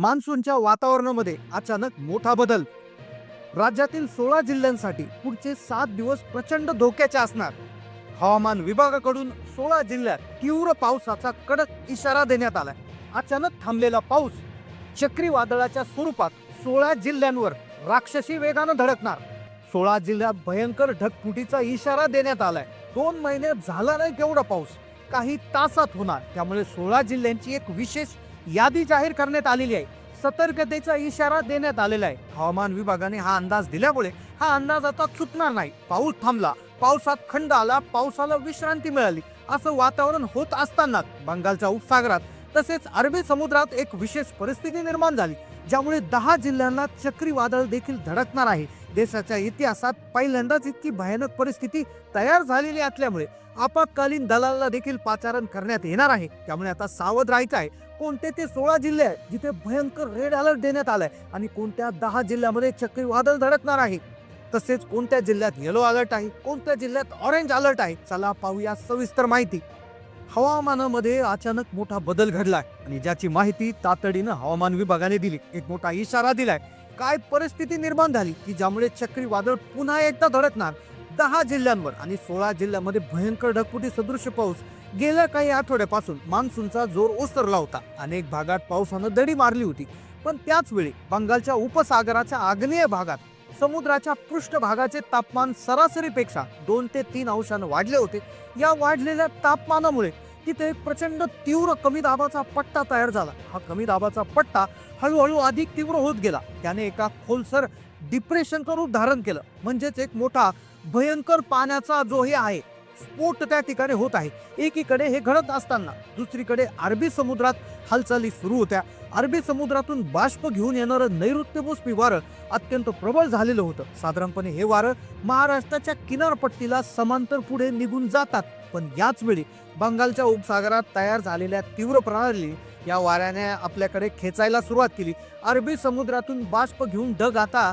मान्सूनच्या वातावरणामध्ये अचानक मोठा बदल. राज्यातील सोळा जिल्ह्यांसाठी पुढचे सात दिवस प्रचंड धोक्याचे असणार. हवामान विभागाकडून सोळा जिल्ह्यात तीव्र पावसाचा कडक इशारा देण्यात आलाय. अचानक थांबलेला पाऊस चक्रीवादळाच्या स्वरूपात सोळा जिल्ह्यांवर राक्षसी वेगानं धडकणार. सोळा जिल्ह्यात भयंकर ढगफुटीचा इशारा देण्यात आलाय. दोन महिने झाला नाही तेवढा पाऊस. काही तासात होणार. त्यामुळे सोळा जिल्ह्यांची एक विशेष यादी जाहीर करण्यात आलेली आहे. सतर्कतेचा इशारा देण्यात आलेला आहे. हवामान विभागाने हा अंदाज दिल्यामुळे हा अंदाज आता चुकणार नाही. पाऊस थांबला. पावसात खंड आला. पावसाला विश्रांती मिळाली. असं वातावरण होत असतानाच बंगालच्या उपसागरात तसेच अरबी समुद्रात एक विशेष परिस्थिती निर्माण झाली ज्यामुळे दहा जिल्ह्यांना चक्रीवादळ देखील धडकणार आहे. देशाच्या इतिहासात पहिल्यांदाच इतकी भयानक परिस्थिती तयार झालेली असल्यामुळे आपत्कालीन दलाला देखील पाचारण करण्यात येणार आहे. त्यामुळे आता सावध राहायचं आहे. कोणते ते सोळा जिल्हे आहेत जिथे भयंकर रेड अलर्ट देण्यात आलाय आणि कोणत्या दहा जिल्ह्यामध्ये चक्रीवादळ धडकणार आहे? तसेच कोणत्या जिल्ह्यात येलो अलर्ट आहे? कोणत्या जिल्ह्यात ऑरेंज अलर्ट आहे? चला पाहूया सविस्तर माहिती. हवामानामध्ये अचानक मोठा बदल घडलाय आणि ज्याची माहिती तातडीनं हवामान विभागाने दिली. एक मोठा इशारा दिलाय. काय परिस्थिती निर्माण झाली की ज्यामुळे चक्रीवादळ पुन्हा एकदा धडकणार? दहा जिल्ह्यांवर आणि सोळा जिल्ह्यामध्ये भयंकर ढगफुटी सदृश पाऊस गेल्या काही आठवड्यापासून मान्सूनचा जोर ओसरला होता. अनेक भागात पावसानं दडी मारली होती. पण त्याच वेळी बंगालच्या उपसागराच्या आग्नेय भागात समुद्राच्या पृष्ठभागाचे तापमान सरासरीपेक्षा दोन ते तीन अंशानं वाढले होते. या वाढलेल्या तापमानामुळे तिथे एक प्रचंड तीव्र कमी दाबाचा पट्टा तयार झाला. हा कमी दाबाचा पट्टा हळूहळू अधिक तीव्र होत गेला. त्याने एका खोलसर डिप्रेशनचं रूप धारण केलं. म्हणजेच एक मोठा भयंकर पाण्याचा जो हे आहे. स्फोट त्या ठिकाणी होत आहे. एकीकडे हे घडत असताना दुसरीकडे अरबी समुद्रात हालचाली सुरू होत्या. अरबी समुद्रातून बाष्प घेऊन येणारं नैऋत्यमोसमी वारं अत्यंत प्रबळ झालेलं होतं. साधारणपणे हे वारं महाराष्ट्राच्या किनारपट्टीला समांतर पुढे निघून जातात. पण याच वेळी बंगालच्या उपसागरात तयार झालेल्या तीव्र प्रणाली या वाऱ्याने आपल्याकडे खेचायला सुरुवात केली. अरबी समुद्रातून बाष्प घेऊन ढग आता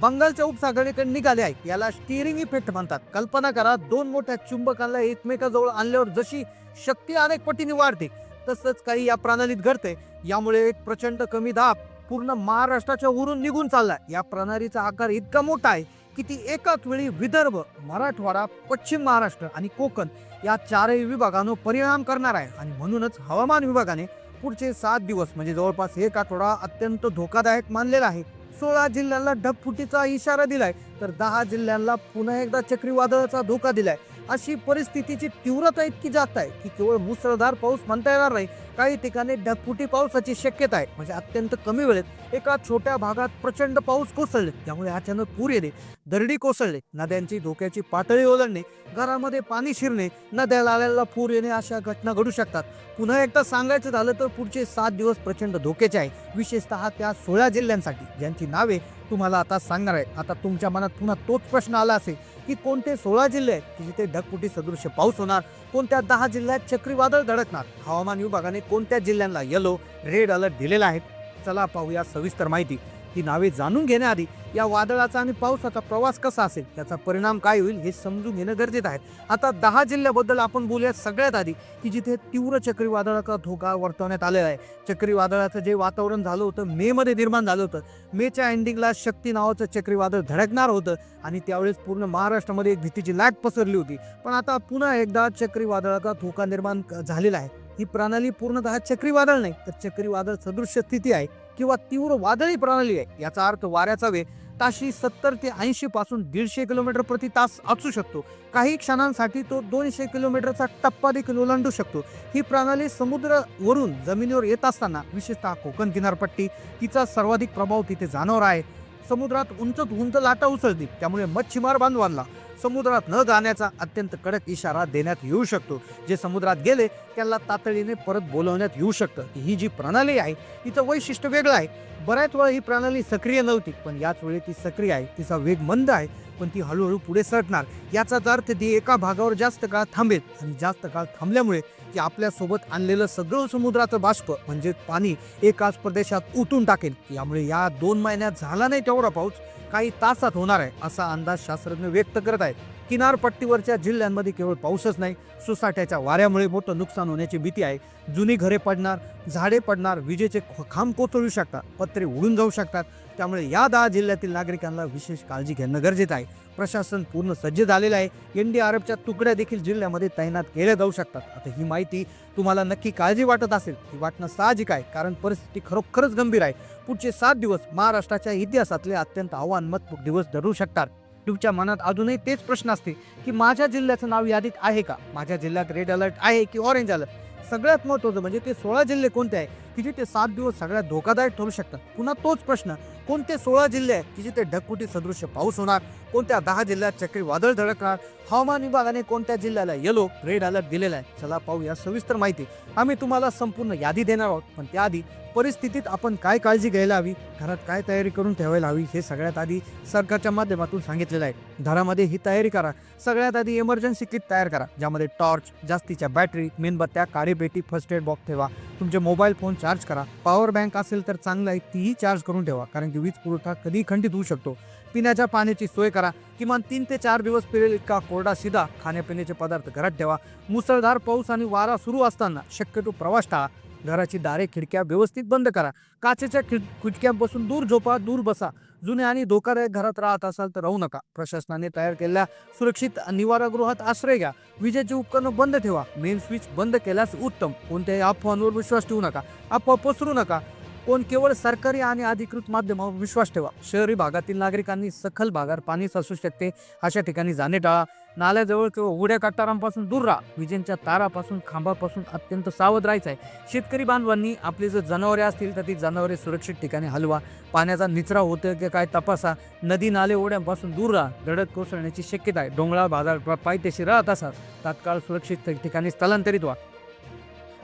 बंगालच्या उपसागराकडे निघाले आहेत. याला स्टिअरिंग इफेक्ट म्हणतात. कल्पना करा दोन मोठ्या चुंबकांना एकमेकाजवळ आणल्यावर जशी शक्ती अनेक पटीने वाढते तसंच काही या प्रणालीत घडते यामुळे एक प्रचंड कमी दाब पूर्ण महाराष्ट्राच्या वरून निघून चाललाय. या प्रणालीचा आकार इतका मोठा आहे की ती एकाच वेळी विदर्भ मराठवाडा पश्चिम महाराष्ट्र आणि कोकण या चारही विभागांवर परिणाम करणार आहे. आणि म्हणूनच हवामान विभागाने पुढचे सात दिवस म्हणजे जवळपास एक आठवडा अत्यंत धोकादायक मानलेला आहे. सोळा जिल्ह्यांना ढगफुटीचा इशारा दिलाय. तर दहा जिल्ह्यांना पुन्हा एकदा चक्रीवादळाचा धोका दिलाय. अशी परिस्थितीची तीव्रता इतकी जात आहे की केवळ मुसळधार पाऊस म्हणता येणार नाही. काही ठिकाणी ढगफुटी पावसाची शक्यता आहे. म्हणजे अत्यंत कमी वेळेत एका छोट्या भागात प्रचंड पाऊस कोसळले. त्यामुळे अचानक पूर येणे दरडी कोसळले नद्यांची धोक्याची पातळी ओलांडणे घरामध्ये पाणी शिरणे नद्याला आलेला पूर येणे अशा घटना घडू शकतात. पुन्हा एकदा सांगायचं झालं तर पुढचे सात दिवस प्रचंड धोक्याचे आहे. विशेषतः त्या सोळा जिल्ह्यांसाठी ज्यांची नावे तुम्हाला आता सांगणार आहे. आता तुमच्या मनात पुन्हा तोच प्रश्न आला असेल की कोणते सोळा जिल्हे आहेत की जिथे ढगपुटी सदृश्य पाऊस होणार कोणत्या दहा जिल्ह्यात चक्रीवादळ धडकणार? हवामान विभागाने कोणत्या जिल्ह्यांना येलो रेड अलर्ट दिलेला आहे? चला पाहूया सविस्तर माहिती. ही नावे जाणून घेण्याआधी या वादळाचा आणि पावसाचा प्रवास कसा असेल त्याचा परिणाम काय होईल हे समजून घेणं गरजेचं आहे. आता दहा जिल्ह्याबद्दल आपण बोलूया सगळ्यात आधी की जिथे तीव्र चक्रीवादळाचा धोका वर्तवण्यात आलेला आहे. चक्रीवादळाचं जे वातावरण झालं होतं मेमध्ये निर्माण झालं होतं. मेच्या एंडिंगला शक्ती नावाचं चक्रीवादळ धडकणार होतं आणि त्यावेळेस पूर्ण महाराष्ट्रामध्ये एक भीतीची लाट पसरली होती. पण आता पुन्हा एकदा चक्रीवादळाचा धोका निर्माण झालेला आहे. ही प्रणाली पूर्णतः चक्रीवादळ नाही तर चक्रीवादळ सदृश्य स्थिती आहे. किंवा तीव्र वादळी प्रणाली आहे. याचा अर्थ वाऱ्याचा वेग ताशी सत्तर ते ऐंशी पासून दीडशे किलोमीटर प्रति तास असू शकतो. काही क्षणांसाठी तो दोनशे किलोमीटरचा टप्पा देखील ओलांडू शकतो. ही प्रणाली समुद्रावरून जमिनीवर येत असताना विशेषतः कोकण किनारपट्टी तिचा सर्वाधिक प्रभाव तिथे जाणवर आहे. समुद्रात उंच उंच लाटा उसळतील त्यामुळे मच्छीमार बांधवांना समुद्रात न जाण्याचा अत्यंत कडक इशारा देण्यात येऊ शकतो. जे समुद्रात गेले त्यांना तातडीने परत बोलवण्यात येऊ शकतं. ही जी प्रणाली आहे तिचं वैशिष्ट्य वेगळं आहे. बऱ्याच वेळा ही प्रणाली सक्रिय नव्हती पण याच वेळी ती सक्रिय आहे. तिचा वेग मंद आहे. पण ती हळूहळू पुढे सरकणार. याचाच अर्थ ती एका भागावर जास्त काळ थांबेल आणि जास्त काळ थांबल्यामुळे ती आपल्यासोबत आणलेलं सगळं समुद्राचं बाष्प म्हणजे पाणी एकाच प्रदेशात उतून टाकेल. यामुळे या दोन महिन्यात झाला नाही तेवढा पाऊस काही तासात होणार आहे असा अंदाज शास्त्रज्ञ व्यक्त करत आहेत. किनारपट्टीवरच्या जिल्ह्यांमध्ये केवळ पाऊसच नाही सुसाट्याच्या वाऱ्यामुळे मोठं नुकसान होण्याची भीती आहे. जुनी घरे पडणार झाडे पडणार विजेचे ख- खांब कोसळू शकतात पत्रे उडून जाऊ शकतात त्यामुळे या दहा जिल्ह्यातील नागरिकांना विशेष काळजी घेणं गरजेचं आहे. प्रशासन पूर्ण सज्ज झालेलं आहे. एन डी आर एफच्या तुकड्या देखील जिल्ह्यामध्ये तैनात केल्या जाऊ शकतात. आता ही माहिती तुम्हाला नक्की काळजी वाटत असेल. ही वाटणं साहजिक आहे कारण परिस्थिती खरोखरच गंभीर आहे. पुढचे सात दिवस महाराष्ट्राच्या इतिहासातले अत्यंत आव्हानात्मक दिवस धरू शकतात. तुमच्या मनात अजूनही तेच प्रश्न असते की माझ्या जिल्ह्याचं नाव यादीत आहे का? माझ्या जिल्ह्यात रेड अलर्ट आहे की ऑरेंज अलर्ट सगळ्यात महत्त्वाचं म्हणजे ते सोळा जिल्हे कोणते आहे की ते सात दिवस सगळ्यात धोकादायक ठरू शकतात? पुन्हा तोच प्रश्न. कोणते सोळा जिल्हे आहेत की जिथे ढगफुटी सदृश्य पाऊस होणार? कोणत्या दहा जिल्ह्यात चक्रीवादळ धडकणार? हवामान विभागाने कोणत्या जिल्ह्याला येलो रेड अलर्ट दिलेला आहे? चला पाहू या सविस्तर माहिती. आम्ही तुम्हाला संपूर्ण यादी देणार आहोत पण त्याआधी परिस्थितीत आपण काय काळजी घ्यायला हवी? घरात काय तयारी करून ठेवायला हवी? हे सगळ्यात आधी सरकारच्या माध्यमातून सांगितलेलं आहे. घरामध्ये ही तयारी करा. सगळ्यात आधी इमर्जन्सी किट तयार करा. ज्यामध्ये टॉर्च जास्तीच्या बॅटरी मेणबत्त्या काळीपेटी फर्स्ट एड बॉक्स ठेवा. तुमचे मोबाईल फोन चार्ज करा. पॉवर बँक असेल तर चांगलं आहे तीही चार्ज करून ठेवा. कारण की वीज पुरवठा कधी खंडित होऊ शकतो. पिण्याच्या पाण्याची सोय करा. किमान तीन ते चार दिवस पिरेल इतका कोरडा सीधा खाण्यापिण्याचे पदार्थ घरात ठेवा. मुसळधार पाऊस आणि वारा सुरू असताना शक्यतो प्रवास टाळा. घराची दारे खिडक्या व्यवस्थित बंद करा. काचेच्या खिड खिडक्यांपासून दूर झोपा दूर बसा. जुने आणि धोकादायक घरात राहत असाल तर राहू नका. प्रशासनाने तयार केलेल्या सुरक्षित निवारागृहात आश्रय घ्या. विजेची उपकरणं बंद ठेवा. मेन स्विच बंद केल्यास उत्तम. कोणत्याही अफवांवर विश्वास ठेवू नका. अफवा पसरू नका. कोण केवळ सरकारी आणि अधिकृत माध्यमावर विश्वास ठेवा. शहरी भागातील नागरिकांनी सखल भागात पाणी साचू शकते. अशा ठिकाणी जाणे टाळा. नाल्याजवळ किंवा उघड्या कटारांपासून दूर राहा. विजेंच्या तारापासून खांबापासून अत्यंत सावध राहायचं आहे. शेतकरी बांधवांनी आपली जर जनावरे असतील तर ती जनावरे सुरक्षित ठिकाणी हलवा पाण्याचा निचरा होतोय की काय तपासा. नदी नाले ओढ्यांपासून दूर राहा. दडत कोसळण्याची शक्यता आहे. डोंगराळ बाजार पायथ्याशी राहत असाल तात्काळ सुरक्षित ठिकाणी स्थलांतरित व्हा.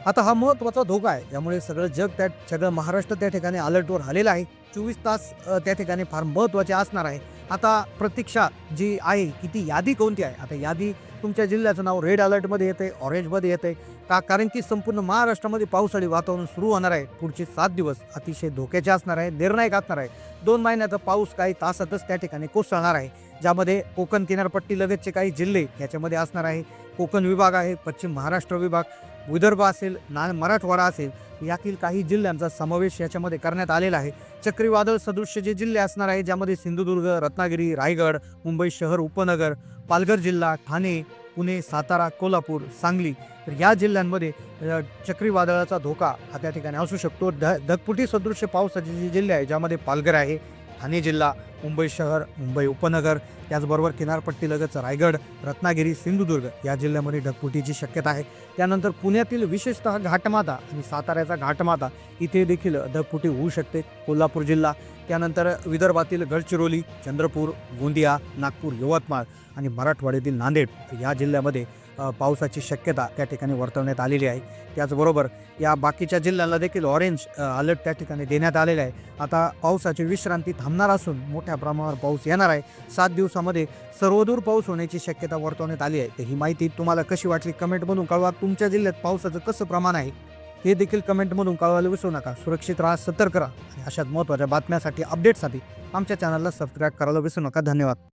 आता हा महत्त्वाचा धोका आहे. त्यामुळे सगळं जग त्या सगळं महाराष्ट्र त्या ठिकाणी अलर्टवर आलेलं आहे. चोवीस तास त्या ठिकाणी फार महत्त्वाचे असणार आहे. आता प्रतीक्षा जी आहे की ती यादी कोणती आहे? आता यादी तुमच्या जिल्ह्याचं नाव रेड अलर्टमध्ये येते ऑरेंजमध्ये येते का कारण की संपूर्ण महाराष्ट्रामध्ये पावसाळी वातावरण सुरू होणार आहे. पुढचे सात दिवस अतिशय धोक्याचे असणार आहे निर्णायक असणार आहे. दोन महिन्याचा पाऊस काही तासातच त्या ठिकाणी कोसळणार आहे. ज्यामध्ये कोकण किनारपट्टी लगतचे काही जिल्हे याच्यामध्ये असणार आहे. कोकण विभाग आहे पश्चिम महाराष्ट्र विभाग. विदर्भ असेल ना मराठवाडा असेल यातील काही जिल्ह्यांचा समावेश याच्यामध्ये करण्यात आलेला आहे. चक्रीवादळ सदृश्य जे जिल्हे असणार आहे ज्यामध्ये सिंधुदुर्ग रत्नागिरी रायगड मुंबई शहर उपनगर पालघर जिल्हा ठाणे पुणे सातारा कोल्हापूर सांगली तर या जिल्ह्यांमध्ये चक्रीवादळाचा धोका हा त्या ठिकाणी असू शकतो. ढ ढगफुटी सदृश्य पावसाचे जे जिल्हे आहे ज्यामध्ये पालघर आहे ठाणे जिल्हा मुंबई शहर मुंबई उपनगर त्याचबरोबर किनारपट्टीलगतच रायगड रत्नागिरी सिंधुदुर्ग या जिल्ह्यामध्ये ढगफुटीची शक्यता आहे. त्यानंतर पुण्यातील विशेषतः घाटमाता आणि साताऱ्याचा घाटमाता इथे देखील ढगफुटी होऊ शकते. कोल्हापूर जिल्हा त्यानंतर विदर्भातील गडचिरोली चंद्रपूर गोंदिया नागपूर यवतमाळ आणि मराठवाड्यातील नांदेड या जिल्ह्यामध्ये पावसाची शक्यता त्या ठिकाणी वर्तवण्यात आलेली आहे. त्याचबरोबर या बाकीच्या जिल्ह्यांना देखील ऑरेंज अलर्ट त्या ठिकाणी देण्यात आलेला आहे. आता पावसाची विश्रांती थांबणार असून मोठ्या प्रमाणावर पाऊस येणार आहे. सात दिवसामध्ये सर्वदूर पाऊस होण्याची शक्यता वर्तवण्यात आली आहे. तर ही माहिती तुम्हाला कशी वाटली कमेंटमधून कळवा. तुमच्या जिल्ह्यात पावसाचं कसं प्रमाण आहे हे देखील कमेंटमधून कळवायला विसरू नका. सुरक्षित राहा सतर्क राहा. आणि अशाच महत्त्वाच्या बातम्यासाठी अपडेटसाठी आमच्या चॅनलला सबस्क्राईब करायला विसरू नका. धन्यवाद.